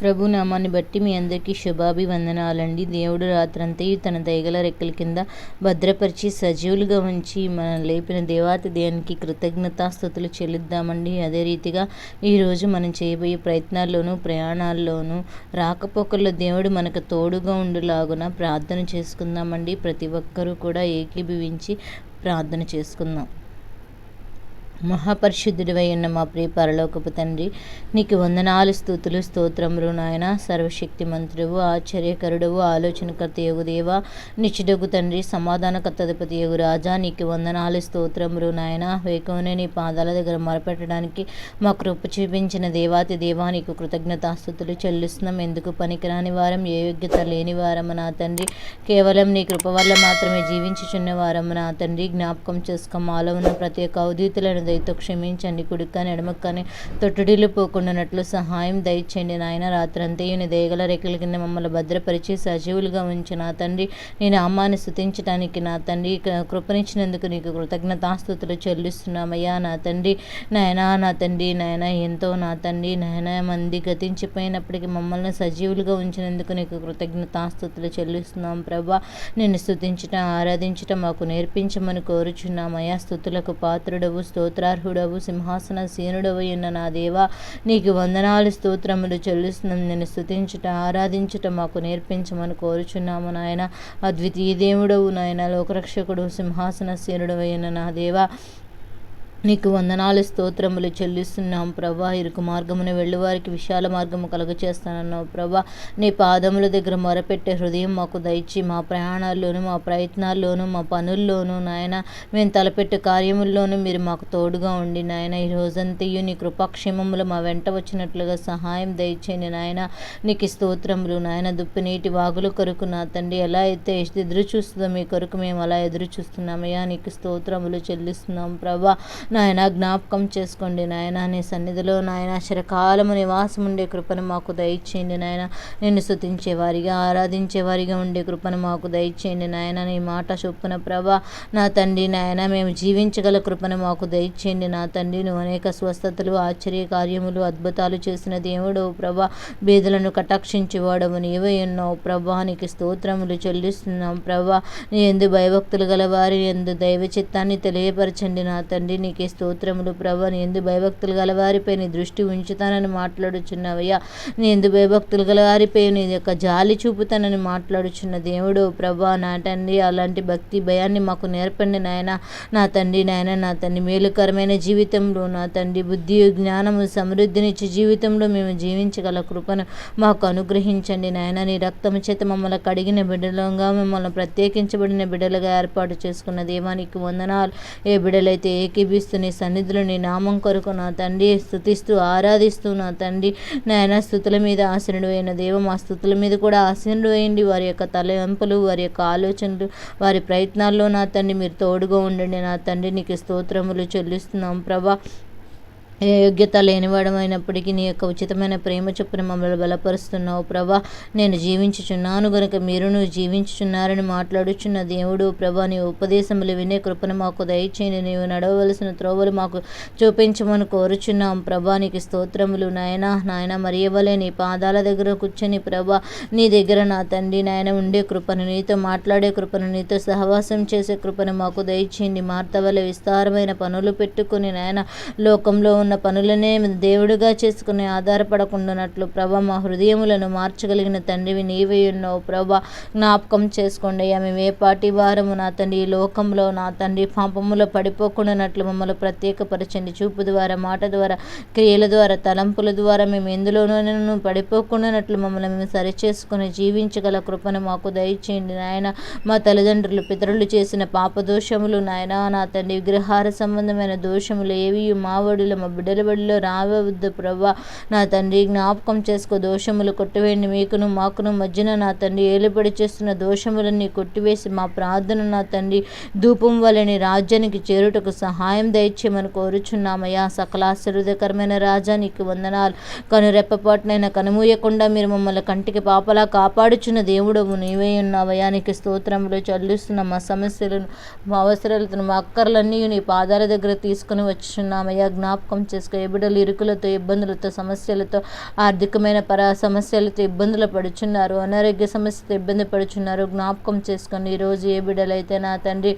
ప్రభు నామాన్ని బట్టి మీ అందరికీ శుభాభివందనాలండి. దేవుడు రాత్రంతయు తన దయగల రెక్కల కింద భద్రపరిచి సజీవులుగా ఉంచి మనం లేపిన దేవాతి దేవునికి కృతజ్ఞతాస్థుతులు చెల్లిద్దామండి. అదే రీతిగా ఈరోజు మనం చేయబోయే ప్రయత్నాల్లోనూ ప్రయాణాల్లోనూ రాకపోకల్లో దేవుడు మనకు తోడుగా ఉండులాగున ప్రార్థన చేసుకుందామండి. ప్రతి ఒక్కరూ కూడా ఏకీభవించి ప్రార్థన చేసుకుందాం. మహాపరిశుద్ధుడివై ఉన్న మా ప్రియ పరలోకపు తండ్రి నీకు వందనాలు స్థుతులు స్తోత్రములు నాయన. సర్వశక్తి మంత్రువు ఆశ్చర్యకరుడవు ఆలోచనకర్త యోగు దేవ. నిచ్చుడగు తండ్రి సమాధానకర్తధిపతి యోగు రాజా. నీకు వందనాలు స్తోత్రములు నాయన. వేకమునే నీ పాదాల దగ్గర మొరపెట్టడానికి మా కృప చూపించిన దేవాతి దేవా నీకు కృతజ్ఞతాస్థుతులు చెల్లిస్తున్నాం. ఎందుకు పనికిరాని వారం ఏ యోగ్యత లేని వారము నా తండ్రి. కేవలం నీ కృప వల్ల మాత్రమే జీవించుచున్న వారము నా తండ్రి. జ్ఞాపకం చేసుకో మాలో ఉన్న ప్రతి ఒక్క అవధూతులను దయతో క్షమించండి కుడికాని ఎడమక్కని తొట్టుడిలు పోకుండానట్లు సహాయం దయచేయండి నాయన. రాత్రంతయుని దేగల రెక్కల కింద మమ్మల్ని భద్రపరిచి సజీవులుగా ఉంచి నా తండ్రి. నేను అమ్మాన్ని స్థుతించడానికి నా తండ్రి కృపనిచ్చినందుకు నీకు కృతజ్ఞతాస్థుతులు చెల్లిస్తున్నామయ్యా నా తండ్రి. నాయనా నా తండ్రి నాయన ఎంతో నా తండ్రి. నాయన మంది గతించిపోయినప్పటికీ మమ్మల్ని సజీవులుగా ఉంచినందుకు నీకు కృతజ్ఞతాస్థుతులు చెల్లిస్తున్నాం ప్రభా. నిన్ను స్థుతించటం ఆరాధించటం మాకు నేర్పించమని కోరుచున్నామయ్యా. స్థుతులకు పాత్రుడవు స్తోత్ర స్తోత్రార్హుడవు సింహాసన సీనుడవు ఉన్న నా దేవా నీకు వందనాలు స్తోత్రములు చెల్లిస్తున్నాం. నేను స్థుతించుట ఆరాధించుట మాకు నేర్పించమని కోరుచున్నాము నాయన. అద్వితీయ దేవుడవు నాయన లోకరక్షకుడు సింహాసన సీనుడవు ఉన్న నా దేవా నీకు వందనాలు స్తోత్రములు చెల్లిస్తున్నాం ప్రభా. ఇరుకు మార్గమును వెళ్ళువారికి విశాల మార్గము కలుగ చేస్తానన్నావు ప్రభా. నీ పాదముల దగ్గర మొరపెట్టే హృదయం మాకు దయచి మా ప్రయాణాల్లోనూ మా ప్రయత్నాల్లోనూ మా పనుల్లోనూ నాయన మేము తలపెట్టే కార్యముల్లోనూ మీరు మాకు తోడుగా ఉండి నాయన. ఈ రోజంతయు నీ కృపాక్షేమములు మా వెంట వచ్చినట్లుగా సహాయం దయచేయండి నాయన. నీకు స్తోత్రములు నాయన. దుప్పి నీటి వాగుల కొరకు నా తండ్రి ఎలా అయితే ఎదురు చూస్తుందో మీ కొరకు మేము అలా ఎదురు చూస్తున్నామయ్యా నీకు స్తోత్రములు చెల్లిస్తున్నాం ప్రభా. నాయన జ్ఞాపకం చేసుకోండి నాయన నీ సన్నిధిలో నాయన చిరకాలము నివాసం ఉండే కృపను మాకు దయచేయండి నాయన. నిన్ను స్థుతించే వారిగా ఆరాధించే వారిగా ఉండే కృపను మాకు దయచేయండి నాయన. నీ మాట చొప్పున ప్రభా నా తండ్రి నాయన మేము జీవించగల కృపను మాకు దయచేయండి. నా తండ్రి నువ్వు అనేక స్వస్థతలు ఆశ్చర్య కార్యములు అద్భుతాలు చేసిన దేవుడవు ప్రభా. బీదలను కటాక్షించేవాడవు నీవే ఉన్నావు ప్రభా. నీకు స్తోత్రములు చెల్లిస్తున్నాం ప్రభా. నీ ఎందు భయభక్తులు గల వారి ఎందు దైవ చిత్తాన్ని తెలియపరచండి నా తండ్రి. నీకు నీకే స్తోత్రములు ప్రభా. నీ ఎందు భయభక్తులు గల వారిపై నీ దృష్టి ఉంచుతానని మాట్లాడుచున్నావయ్యా. నీ ఎందు భయభక్తులు గల వారిపై నీ యొక్క జాలి చూపుతానని మాట్లాడుచున్న దేవుడు ప్రభా. నా తండ్రి అలాంటి భక్తి భయాన్ని మాకు నేర్పండి నాయన. నా తండ్రి నాయన నా తండ్రి మేలుకరమైన జీవితంలో నా తండ్రి బుద్ధి జ్ఞానము సమృద్ధినిచ్చి జీవితంలో మేము జీవించగల కృపను మాకు అనుగ్రహించండి నాయన. నీ రక్తము చేత మమ్మల్ని కడిగిన బిడ్డలుగా మిమ్మల్ని ప్రత్యేకించబడిన బిడ్డలుగా ఏర్పాటు చేసుకున్న దేవానికి వందనాలు. ఏ బిడ్డలైతే ఏకీభిస్తూ చేస్తూ నీ సన్నిధిలో నీ నామం కొరకు నా తండ్రి స్థుతిస్తూ ఆరాధిస్తూ నా తండ్రి నాయన స్థుతుల మీద ఆశనుడు అయిన దేవ మా స్థుతుల మీద కూడా ఆశనుడు అయ్యండి. వారి యొక్క తలవంపులు వారి యొక్క ఆలోచనలు వారి ప్రయత్నాల్లో నా తండ్రి మీరు తోడుగా ఉండండి. నా తండ్రి నీకు స్తోత్రములు చెల్లిస్తున్నాం ప్రభా. ఏ యోగ్యత లేనివాడమైనప్పటికీ నీ యొక్క ఉచితమైన ప్రేమ చొప్పున మమ్మల్ని బలపరుస్తున్నావు ప్రభా. నేను జీవించుచున్నాను గనుక మీరును జీవించుచున్నారని మాట్లాడుచున్న దేవుడు ప్రభా నీ ఉపదేశములు వినే కృపను మాకు దయచేయండి నీవు నడవలసిన త్రోవలు మాకు చూపించమని కోరుచున్నాం ప్రభా. నీకు స్తోత్రములు నాయన నాయన మరియవలే నీ పాదాల దగ్గర కూర్చొని ప్రభా నీ దగ్గర నా తండ్రి నాయన ఉండే కృపను నీతో మాట్లాడే కృపను నీతో సహవాసం చేసే కృపను మాకు దయచేయండి. మార్తవల విస్తారమైన పనులు పెట్టుకుని నాయన లోకంలో ఉన్న ఉన్న పనులనే దేవుడిగా చేసుకుని ఆధారపడకుండానట్లు ప్రభ మా హృదయములను మార్చగలిగిన తండ్రివి నీవే ఉన్నావు ప్రభ జ్ఞాపకం చేసుకోండి. అయ్యా మేము ఏ పాటి వారము నా తండ్రి ఈ లోకంలో నా తండ్రి పాపములో పడిపోకుండానట్లు మమ్మల్ని ప్రత్యేకపరచండి. చూపు ద్వారా మాట ద్వారా క్రియల ద్వారా తలంపుల ద్వారా మేము ఎందులోనూ పడిపోకుండానట్లు మమ్మల్ని మేము సరిచేసుకుని జీవించగల కృపను మాకు దయచేయండి. నాయన మా తల్లిదండ్రులు పితరులు చేసిన పాపదోషములు నాయన నా తండ్రి విగ్రహార సంబంధమైన దోషములు ఏవి మావడులు మా బిడ్డల బడిలో రావద్దు ప్రభా. నా తండ్రి జ్ఞాపకం చేసుకో దోషములు కొట్టివేయండి. మీకును మాకును మధ్యన నా తండ్రి ఏలుబడి చేస్తున్న దోషములన్నీ కొట్టివేసి మా ప్రార్థన నా తండ్రి ధూపం వలని రాజ్యానికి చేరుటకు సహాయం దయచేయమని కోరుచున్నామయ్యా. సకలాశ్చర్యకరమైన రాజా నీకు వందనాలు. కనురెప్పపాటునైనా కనుమూయకుండా మీరు మమ్మల్ని కంటికి పాపలా కాపాడుచున్న దేవుడవు నీవే ఉన్నావయ్యా. నీకు స్తోత్రములు చల్లిస్తున్న మా సమస్యలను మా అవసరాలను మా అక్కర్లన్నీ నీ పాదాల దగ్గర తీసుకుని వచ్చున్నామయ్యా జ్ఞాపకం చేసుకో ఏ బిడ్డలు ఇరుకులతో ఇబ్బందులతో సమస్యలతో ఆర్థికమైన పర సమస్యలతో ఇబ్బందులు పడుచున్నారు. అనారోగ్య సమస్యతో ఇబ్బంది పడుచున్నారు. జ్ఞాపకం చేసుకొని ఈరోజు ఏ బిడ్డలైతే నా తండ్రి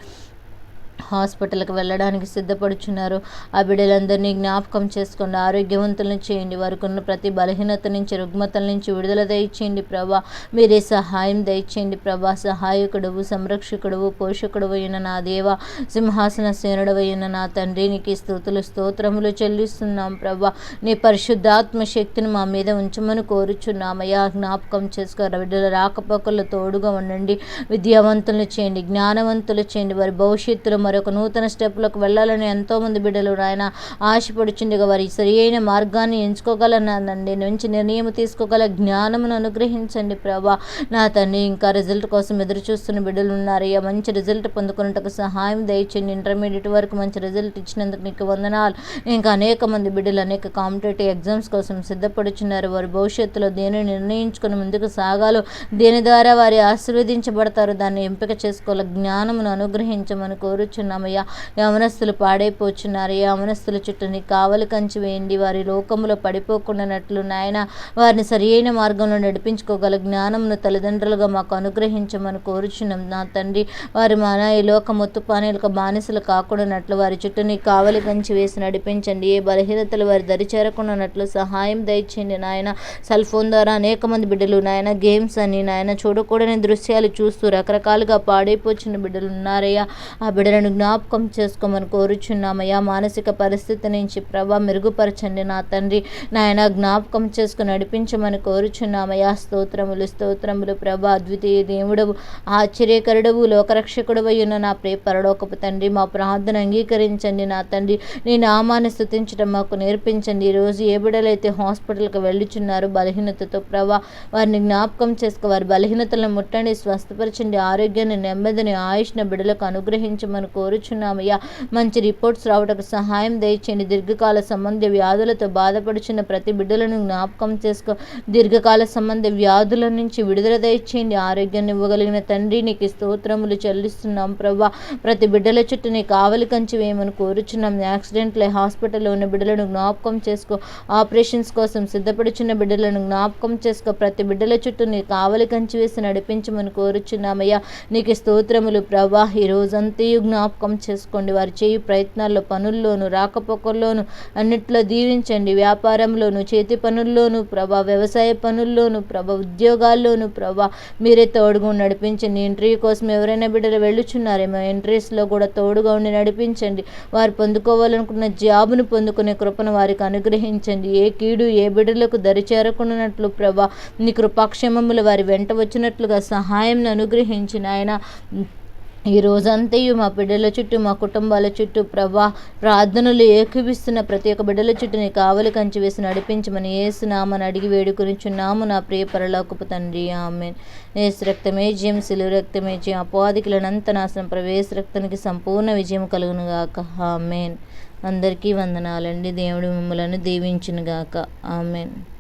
హాస్పిటల్కి వెళ్ళడానికి సిద్ధపడుచున్నారు. ఆ బిడ్డలందరినీ జ్ఞాపకం చేసుకోండి ఆరోగ్యవంతులను చేయండి. వారికి ఉన్న ప్రతి బలహీనత నుంచి రుగ్మతల నుంచి విడుదల దయచేయండి ప్రభా. మీరే సహాయం దయచేయండి ప్రభా. సహాయకుడవు సంరక్షకుడవు పోషకుడవు అయిన నా దేవ సింహాసన సేనుడవైన నా తండ్రి నీకు స్థుతులు స్తోత్రములు చెల్లిస్తున్నాం ప్రభా. నీ పరిశుద్ధాత్మ శక్తిని మా మీద ఉంచమని కోరుచున్నామయ్యా. జ్ఞాపకం చేసుకో బిడ్డల రాకపోకలు తోడుగా ఉండండి. విద్యావంతులు చేయండి జ్ఞానవంతులు చేయండి. వారి భవిష్యత్తులో మరొక నూతన స్టెప్లకు వెళ్ళాలని ఎంతోమంది బిడ్డలు ఆయన ఆశపడుచుండగా వారి సరియైన మార్గాన్ని ఎంచుకోగలనండి. నుంచి నిర్ణయం తీసుకోగల జ్ఞానమును అనుగ్రహించండి ప్రభా. నా తండ్రి ఇంకా రిజల్ట్ కోసం ఎదురు చూస్తున్న బిడ్డలు ఉన్నారయ్యా మంచి రిజల్ట్ పొందుకున్నట్టుకు సహాయం దయచేయండి. ఇంటర్మీడియట్ వరకు మంచి రిజల్ట్ ఇచ్చినందుకు నీకు వందనాలు. ఇంకా అనేక మంది బిడ్డలు అనేక కాంపిటేటివ్ ఎగ్జామ్స్ కోసం సిద్ధపడుచున్నారు. వారి భవిష్యత్తులో దేనిని నిర్ణయించుకుని ముందుకు సాగాలో దేని ద్వారా వారి ఆశీర్వదించబడతారు దాన్ని ఎంపిక చేసుకోవాలి జ్ఞానమును అనుగ్రహించమని కోరు కోరుచున్నామయ్యా. యవనస్తులు పాడైపోచున్నారు. యవనస్తుల చుట్టూ నీ కావలి కంచి వేయండి. వారి లోకములో పడిపోకుండానట్లు నాయన వారిని సరి అయిన మార్గంలో నడిపించుకోగల జ్ఞానంను తల్లిదండ్రులుగా మాకు అనుగ్రహించమని కోరుచున్నాం. నా తండ్రి వారి మన ఈ లోక మొత్తు పానీలకు బానిసలు కాకుండానట్లు వారి చుట్టూ నీ కావలి కంచి వేసి నడిపించండి. ఏ బలహీనతలు వారి దరి చేరకుండానట్లు సహాయం దయచేయండి నాయన. సెల్ ఫోన్ ద్వారా అనేక మంది బిడ్డలు నాయన గేమ్స్ అని నాయన చూడకూడని దృశ్యాలు చూస్తూ రకరకాలుగా పాడైపోచిన బిడ్డలు ఉన్నారయ్యా. ఆ బిడ్డలను జ్ఞాపకం చేసుకోమని కోరుచున్నామయ్యా. మానసిక పరిస్థితి నుంచి ప్రభా మెరుగుపరచండి నా తండ్రి. నాయన జ్ఞాపకం చేసుకుని నడిపించమని కోరుచున్నామయ్యా. స్తోత్రములు స్తోత్రములు ప్రభా. అద్వితీయ దేవుడవు ఆశ్చర్యకరుడవు లోకరక్షకుడు అయ్యున్న నా ప్రియ పరలోకపు తండ్రి. మా ప్రార్థన అంగీకరించండి నా తండ్రి. నీ నామాన్ని స్థుతించడం మాకు నేర్పించండి. ఈరోజు ఏ బిడ్డలైతే హాస్పిటల్కి వెళ్ళుచున్నారు బలహీనతతో ప్రభా వారిని జ్ఞాపకం చేసుకో వారి బలహీనతలను ముట్టండి స్వస్థపరచండి ఆరోగ్యాన్ని నెమ్మదిని ఆయుష్ని బిడ్డలకు అనుగ్రహించమని కోరుచున్నామయ్యా. మంచి రిపోర్ట్స్ రావటకు సహాయం దయచేయండి. దీర్ఘకాల సంబంధ వ్యాధులతో బాధపడుచున్న ప్రతి బిడ్డలను జ్ఞాపకం చేసుకో. దీర్ఘకాల సంబంధ వ్యాధుల నుంచి విడుదల దయచేయండి. ఆరోగ్యాన్ని ఇవ్వగలిగిన తండ్రి నీకు స్తోత్రములు చెల్లిస్తున్నాం ప్రభా ప్రతి బిడ్డల చుట్టూ నీ కావలి కంచి వేయమని కోరుచున్నాం. యాక్సిడెంట్లే హాస్పిటల్లో ఉన్న బిడ్డలను జ్ఞాపకం చేసుకో. ఆపరేషన్స్ కోసం సిద్ధపడుచున్న బిడ్డలను జ్ఞాపకం చేసుకో. ప్రతి బిడ్డల చుట్టూ నీ కావలి కంచి వేసి నడిపించమని కోరుచున్నామయ్యా. నీకు స్తోత్రములు ప్రభా ఈ రోజంతయు జ్ఞాపకం చేసుకోండి. వారు చేయు ప్రయత్నాల్లో పనుల్లోనూ రాకపోకల్లోనూ అన్నిట్లో దీవించండి. వ్యాపారంలోను చేతి పనుల్లోనూ ప్రభా వ్యవసాయ పనుల్లోనూ ప్రభ ఉద్యోగాల్లోనూ ప్రభా మీరే తోడుగా ఉండి నడిపించండి. ఇంటర్వ్యూ కోసం ఎవరైనా బిడ్డలు వెళ్ళుచున్నారేమో ఎంట్రీస్లో కూడా తోడుగా ఉండి నడిపించండి. వారు పొందుకోవాలనుకున్న జాబును పొందుకునే కృపను వారికి అనుగ్రహించండి. ఏ కీడు ఏ బిడ్డలకు దరి చేరకున్నట్లు ప్రభా నీ కృపాక్షేమములు వారి వెంట వచ్చినట్లుగా సహాయం అనుగ్రహించిన ఆయన ఈ రోజంతయు మా బిడ్డల చుట్టూ మా కుటుంబాల చుట్టూ ప్రభా ప్రార్థనలు ఏకీపిస్తున్న ప్రతి ఒక్క బిడ్డల చుట్టూ నీ కావలి కంచి వేసి నడిపించమని ఏసునామని అడిగి వేడుకొనిచున్నాము నా ప్రియ పరలోకపు తండ్రి. ఆమె ఏసు రక్తమే జయం సిలువ రక్తమే జయం. అపవాదికులనంత నాశనం ప్రవేశ రక్తానికి సంపూర్ణ విజయం కలుగును గాక. ఆమెన్. అందరికీ వందనాలండి. దేవుడు మిమ్మలను దీవించునుగాక ఆమెన్.